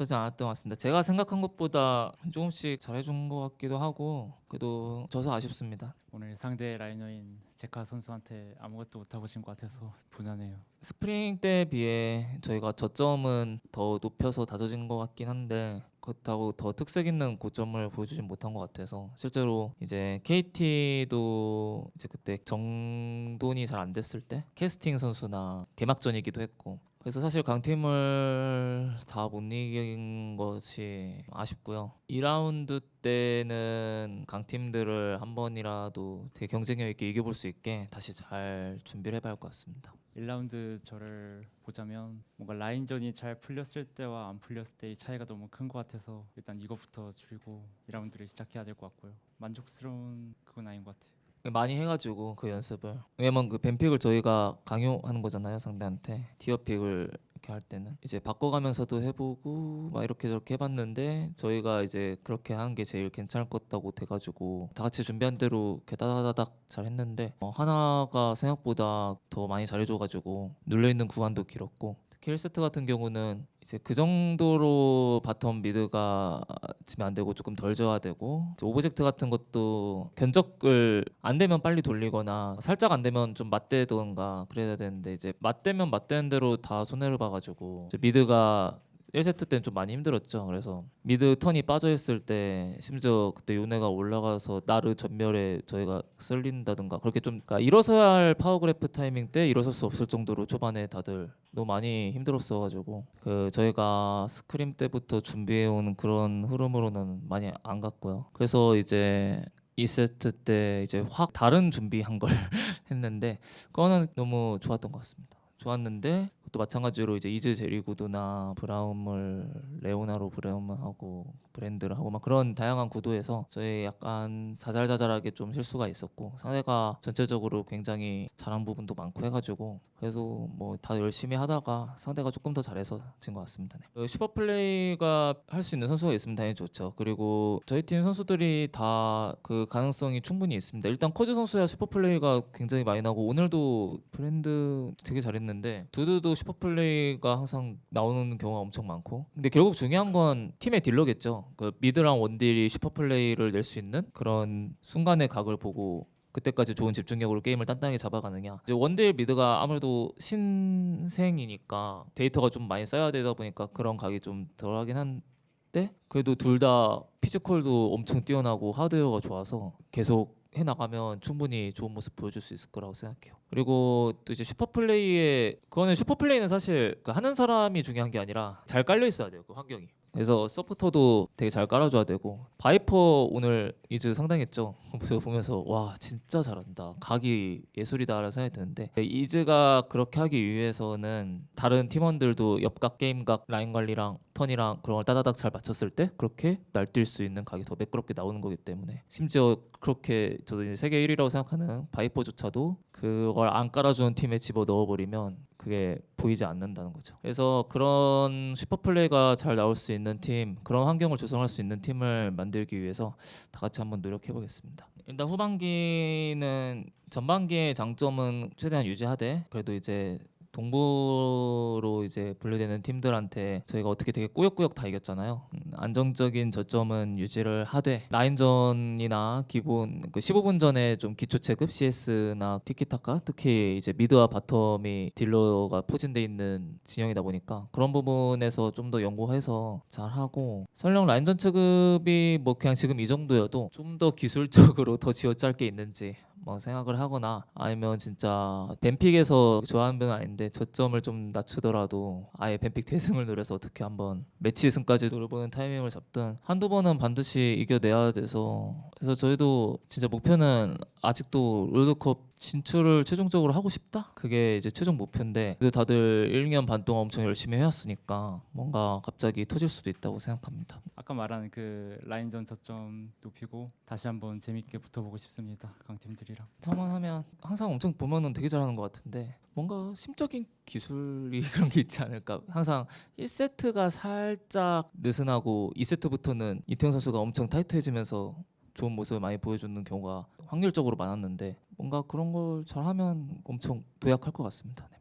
나쁘지 않았던 것 같습니다. 제가 생각한 것보다 조금씩 잘해준 것 같기도 하고 그래도 져서 아쉽습니다. 오늘 상대 라이너인 제카 선수한테 아무것도 못하고 진 것 같아서 분하네요. 스프링 때에 비해 저희가 저점은 더 높여서 다져진 것 같긴 한데 그렇다고 더 특색 있는 고점을 보여주진 못한 것 같아서 실제로 이제 KT도 이제 그때 정돈이 잘 안 됐을 때 캐스팅 선수나 개막전이기도 했고 그래서 사실 강팀을 다 못 이긴 것이 아쉽고요. 2라운드 때는 강팀들을 한 번이라도 되게 경쟁력 있게 이겨볼 수 있게 다시 잘 준비를 해봐야 할 것 같습니다. 1라운드 저를 보자면 뭔가 라인전이 잘 풀렸을 때와 안 풀렸을 때의 차이가 너무 큰 것 같아서 일단 이거부터 줄이고 2라운드를 시작해야 될 것 같고요. 만족스러운 그건 아닌 것 같아요. 많이 해가지고 그 연습을. 왜냐면 그 뱀픽을 저희가 강요하는 거잖아요 상대한테. 티어픽을 이렇게 할 때는. 이제 바꿔가면서도 해보고 막 이렇게 저렇게 해봤는데 저희가 이제 그렇게 하는 게 제일 괜찮을 것 같다고 돼가지고 다 같이 준비한 대로 따다다닥 잘 했는데 어, 하나가 생각보다 더 많이 잘해줘가지고 눌려있는 구간도 길었고 1세트 같은 경우는 이제 그 정도로 바텀 미드가 지면 안 되고 조금 덜 져야 되고 오브젝트 같은 것도 견적을 안 되면 빨리 돌리거나 살짝 안 되면 좀 맞대던가 그래야 되는데 이제 맞대면 맞대는 대로 다 손해를 봐가지고 미드가 1세트 때는 좀 많이 힘들었죠. 그래서 미드 턴이 빠져 있을 때 심지어 그때 요네가 올라가서 나르 전멸에 저희가 쓸린다든가 그렇게 좀 그러니까 일어서야 할 파워그래프 타이밍 때 일어설 수 없을 정도로 초반에 다들 너무 많이 힘들었어가지고 그 저희가 스크림 때부터 준비해 온 그런 흐름으로는 많이 안 갔고요. 그래서 이제 2세트 때 이제 확 다른 준비한 걸 했는데 그거는 너무 좋았던 것 같습니다. 좋았는데 또 마찬가지로 이제 이즈 제리구도나 브라움을 레오나로 브라움하고 브랜드를 하고 막 그런 다양한 구도에서 저희 약간 자잘자잘하게 좀 실수가 있었고 상대가 전체적으로 굉장히 잘한 부분도 많고 해가지고 그래서 뭐 다 열심히 하다가 상대가 조금 더 잘해서 진 것 같습니다. 네. 그 슈퍼 플레이가 할 수 있는 선수가 있으면 당연히 좋죠. 그리고 저희 팀 선수들이 다 그 가능성이 충분히 있습니다. 일단 코즈 선수야 슈퍼 플레이가 굉장히 많이 나고 오늘도 브랜드 되게 잘했는데 두두도 슈퍼 플레이가 항상 나오는 경우가 엄청 많고 근데 결국 중요한 건 팀의 딜러겠죠. 그 미드랑 원딜이 슈퍼 플레이를 낼 수 있는 그런 순간의 각을 보고 그때까지 좋은 집중력으로 게임을 단단하게 잡아가느냐. 이제 원딜 미드가 아무래도 신생이니까 데이터가 좀 많이 쌓여야 되다 보니까 그런 각이 좀 덜하긴 한데 그래도 둘 다 피지컬도 엄청 뛰어나고 하드웨어가 좋아서 계속 해 나가면 충분히 좋은 모습 보여줄 수 있을 거라고 생각해요. 그리고 또 이제 슈퍼 플레이에 그거는 슈퍼 플레이는 사실 그 하는 사람이 중요한 게 아니라 잘 깔려 있어야 돼요. 그 환경이. 그래서 서포터도 되게 잘 깔아줘야 되고 바이퍼 오늘 이즈 상당했죠. 그래서 보면서 와 진짜 잘한다. 각이 예술이다라는 생각이 드는데 이즈가 그렇게 하기 위해서는 다른 팀원들도 옆각 게임각 라인 관리랑 턴이랑 그런 걸 따다닥 잘 맞췄을 때 그렇게 날뛸 수 있는 각이 더 매끄럽게 나오는 거기 때문에 심지어 그렇게 저도 이제 세계 1위라고 생각하는 바이퍼조차도 그걸 안 깔아주는 팀에 집어 넣어버리면 그게 보이지 않는다는 거죠. 그래서 그런 슈퍼 플레이가 잘 나올 수 있는 팀, 그런 환경을 조성할 수 있는 팀을 만들기 위해서 다 같이 한번 노력해 보겠습니다. 일단 후반기는 전반기의 장점은 최대한 유지하되 그래도 이제 동부로 이제 분류되는 팀들한테 저희가 어떻게 되게 꾸역꾸역 다 이겼잖아요. 음, 안정적인 저점은 유지를 하되 라인전이나 기본 그 15분 전에 좀 기초 체급 CS나 티키타카 특히 이제 미드와 바텀이 딜러가 포진돼 있는 진영이다 보니까 그런 부분에서 좀 더 연구해서 잘 하고 설령 라인전 체급이 뭐 그냥 지금 이 정도여도 좀 더 기술적으로 더 쥐어짤 게 있는지 뭐 생각을 하거나 아니면 진짜 뱀픽에서 좋아하는 분은 아닌데 저점을 좀 낮추더라도 아예 뱀픽 대승을 노려서 어떻게 한번 매치 승까지 노려보는 타 이밍을 잡든 한두 번은 반드시 이겨내야 돼서 그래서 저희도 진짜 목표는 아직도 롤드컵 진출을 최종적으로 하고 싶다? 그게 이제 최종 목표인데 그래도 다들 1년 반 동안 엄청 열심히 해왔으니까 뭔가 갑자기 터질 수도 있다고 생각합니다. 아까 말한 그 라인전 저점 높이고 다시 한번 재밌게 붙어보고 싶습니다. 강팀들이랑. 저만 하면 항상 엄청 보면은 되게 잘하는 것 같은데 뭔가 심적인 기술이 그런 게 있지 않을까 항상 1세트가 살짝 느슨하고 2세트부터는 이태영 선수가 엄청 타이트해지면서 좋은 모습을 많이 보여주는 경우가 확률적으로 많았는데 뭔가 그런 걸 잘하면 엄청 도약할 것 같습니다. 네.